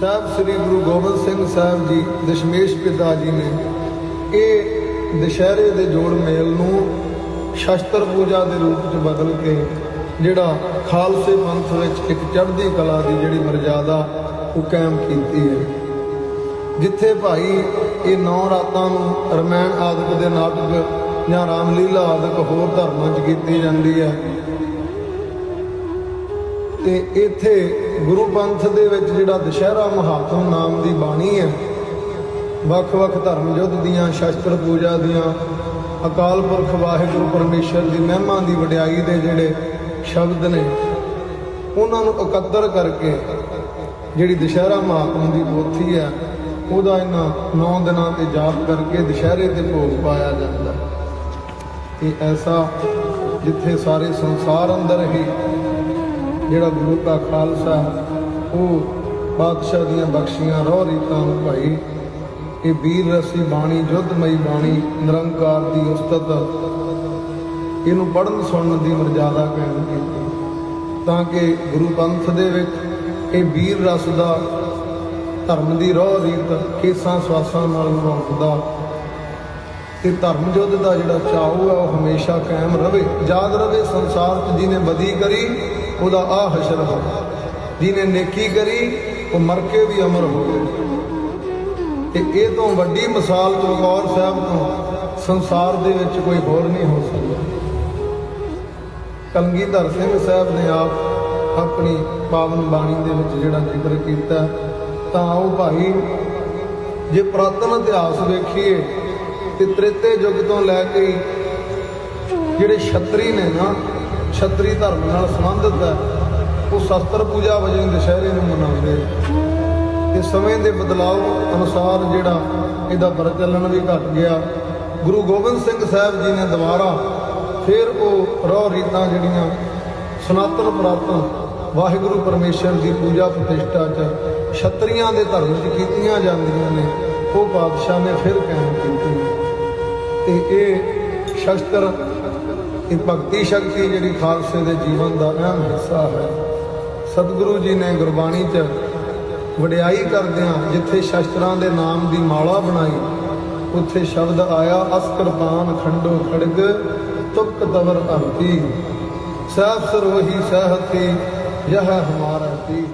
ਸਾਹਿਬ, ਸ੍ਰੀ ਗੁਰੂ ਗੋਬਿੰਦ ਸਿੰਘ ਸਾਹਿਬ ਜੀ, ਦਸ਼ਮੇਸ਼ ਪਿਤਾ ਜੀ ਨੇ ਇਹ ਦੁਸ਼ਹਿਰੇ ਦੇ ਜੋੜ ਮੇਲ ਨੂੰ ਸ਼ਸਤਰ ਪੂਜਾ ਦੇ ਰੂਪ ਚ ਬਦਲ ਕੇ ਜਿਹੜਾ ਖਾਲਸੇ ਪੰਥ ਵਿੱਚ ਇੱਕ ਚੜ੍ਹਦੀ ਕਲਾ ਦੀ ਜਿਹੜੀ ਮਰਜ਼ਾਦਾ ਉਹ ਕਾਇਮ ਕੀਤੀ ਹੈ। ਜਿੱਥੇ ਭਾਈ ਇਹ ਨੌ ਰਾਤਾਂ ਨੂੰ ਰਮਾਇਣ ਆਦਿਕ ਦੇ ਨਾਟਕ ਜਾਂ ਰਾਮਲੀਲਾ ਆਦਿਕ ਹੋਰ ਧਰਮਾਂ 'ਚ ਕੀਤੀ ਜਾਂਦੀ ਹੈ ਤੇ ਇੱਥੇ ਗੁਰੂ ਪੰਥ ਦੇ ਵਿੱਚ ਜਿਹੜਾ ਦੁਸ਼ਹਿਰਾ ਮਹਾਤਮ ਨਾਮ ਦੀ ਬਾਣੀ ਹੈ, ਵੱਖ-ਵੱਖ ਧਰਮ ਯੁੱਧ ਦੀਆਂ, ਸ਼ਸਤਰ ਪੂਜਾ ਦੀਆਂ, ਅਕਾਲ ਪੁਰਖ ਵਾਹਿਗੁਰੂ ਪਰਮੇਸ਼ਰ ਦੀ ਮਹਿਮਾ ਦੀ ਵਡਿਆਈ ਦੇ ਜਿਹੜੇ ਸ਼ਬਦ ਨੇ, ਉਹਨਾਂ ਨੂੰ ਇਕੱਤਰ ਕਰਕੇ ਜਿਹੜੀ ਦੁਸ਼ਹਿਰਾ ਮਹਾਤਮ ਦੀ ਪੋਥੀ ਹੈ, ਉਹਦਾ ਇਹਨਾਂ 9 ਦਿਨਾਂ ਤੇ ਜਾਪ ਕਰਕੇ ਦੁਸ਼ਹਿਰੇ ਤੇ ਭੋਗ ਪਾਇਆ ਜਾਂਦਾ ਹੈ। ਇਹ ਐਸਾ ਜਿੱਥੇ ਸਾਰੇ ਸੰਸਾਰ ਅੰਦਰ ਹੀ ਜਿਹੜਾ ਗੁਰੂ ਦਾ ਖਾਲਸਾ, ਉਹ ਬਾਦਸ਼ਾਹ ਦੀਆਂ ਬਖਸ਼ੀਆਂ, ਰੋਹ ਰੀਤਾਂ ਨੂੰ ਭਾਈ, ਇਹ ਵੀਰ ਰਸੀ ਬਾਣੀ ਜੁੱਧਮਈ ਬਾਣੀ, ਨਿਰੰਕਾਰ ਦੀ ਉਸਤਤ, ਇਹਨੂੰ ਪੜਨ ਸੁਣਨ ਦੀ ਮਰਜ਼ਾਦਾ ਕਾਇਮ ਕੀਤੀ ਤਾਂ ਕਿ ਗੁਰੂ ਪੰਥ ਦੇ ਵਿੱਚ ਇਹ ਵੀਰ ਰਸ ਦਾ ਧਰਮ ਦੀ ਰੋਹ ਰੀਤ, ਕੇਸਾਂ ਸਵਾਸਾਂ ਨਾਲ ਨਿਭਾਉਂਦਾ, ਤੇ ਧਰਮ ਯੁੱਧ ਦਾ ਜਿਹੜਾ ਚਾਹੂ ਹੈ, ਉਹ ਹਮੇਸ਼ਾ ਕਾਇਮ ਰਵੇ ਯਾਦ ਰਵੇ ਸੰਸਾਰ 'ਚ ਜਿਹਨੇ ਬਦੀ ਕਰੀ ਉਹਦਾ ਆ ਹਸ਼ਰ ਹੋ। ਜਿਹਨੇ ਨੇਕੀ ਕਰੀ, ਉਹ ਮਰ ਕੇ ਵੀ ਅਮਰ ਹੋ ਹੋਵੇ ਤੇ ਇਹ ਤੋਂ ਵੱਡੀ ਮਿਸਾਲ ਚਮਕੌਰ ਸਾਹਿਬ ਤੋਂ ਸੰਸਾਰ ਦੇ ਵਿੱਚ ਕੋਈ ਹੋਰ ਨਹੀਂ ਹੋ ਸਕਦਾ। ਕਲਗੀਧਰ ਸਿੰਘ ਸਾਹਿਬ ਨੇ ਆਪ ਆਪਣੀ ਪਾਵਨ ਬਾਣੀ ਦੇ ਵਿੱਚ ਜਿਹੜਾ ਜ਼ਿਕਰ ਕੀਤਾ, ਤਾਂ ਉਹ ਭਾਈ, ਜੇ ਪ੍ਰਾਤਨ ਇਤਿਹਾਸ ਵੇਖੀਏ, ਤੇ ਤ੍ਰੇਤੇ ਯੁੱਗ ਤੋਂ ਲੈ ਕੇ ਜਿਹੜੇ ਛਤਰੀ ਨੇ ਨਾ ਛਤਰੀ ਧਰਮ ਨਾਲ ਸੰਬੰਧਿਤ ਹੈ। ਉਹ ਸ਼ਸਤਰ ਪੂਜਾ ਵਜੋਂ ਦੁਸ਼ਹਿਰੇ ਨੂੰ ਮਨਾਉਂਦੇ ਤੇ ਸਮੇਂ ਦੇ ਬਦਲਾਅ ਅਨੁਸਾਰ ਜਿਹੜਾ ਇਹਦਾ ਪ੍ਰਚਲਨ ਵੀ ਘਟ ਗਿਆ। ਗੁਰੂ ਗੋਬਿੰਦ ਸਿੰਘ ਸਾਹਿਬ ਜੀ ਨੇ ਦੁਬਾਰਾ ਫਿਰ ਉਹ ਰੋਹ ਰੀਤਾਂ ਜਿਹੜੀਆਂ ਸਨਾਤਨ ਪ੍ਰਾਤਨ ਵਾਹਿਗੁਰੂ ਪਰਮੇਸ਼ਰ ਦੀ ਪੂਜਾ ਪ੍ਰਤਿਸ਼ਠਾ ਚ ਛਤਰੀਆਂ ਦੇ ਧਰਮ ਚ ਕੀਤੀਆਂ ਜਾਂਦੀਆਂ ਨੇ, ਉਹ ਪਾਤਸ਼ਾਹ ਨੇ ਫਿਰ ਕਾਇਮ ਕੀਤੀ ਤੇ ਇਹ ਸ਼ਸਤਰ ਇਹ ਭਗਤੀ ਸ਼ਕਤੀ ਜਿਹੜੀ ਖਾਲਸੇ ਦੇ ਜੀਵਨ ਦਾ ਅਹਿਮ ਹਿੱਸਾ ਹੈ। ਸਤਿਗੁਰੂ ਜੀ ਨੇ ਗੁਰਬਾਣੀ 'ਚ ਵਡਿਆਈ ਕਰਦਿਆਂ ਜਿੱਥੇ ਸ਼ਸਤਰਾਂ ਦੇ ਨਾਮ ਦੀ ਮਾਲਾ ਬਣਾਈ, ਉੱਥੇ ਸ਼ਬਦ ਆਇਆ, ਅਸਕਰਪਾਨ ਖੰਡੋ ਖੜਗ, ਤੁਕ ਤਵਰ ਅਰਤੀ। ਸਹਿਬ ਸਰੋਹੀ ਸਹਿਤੀ ਯਹ ਹਮਾਰਾ ਤੀ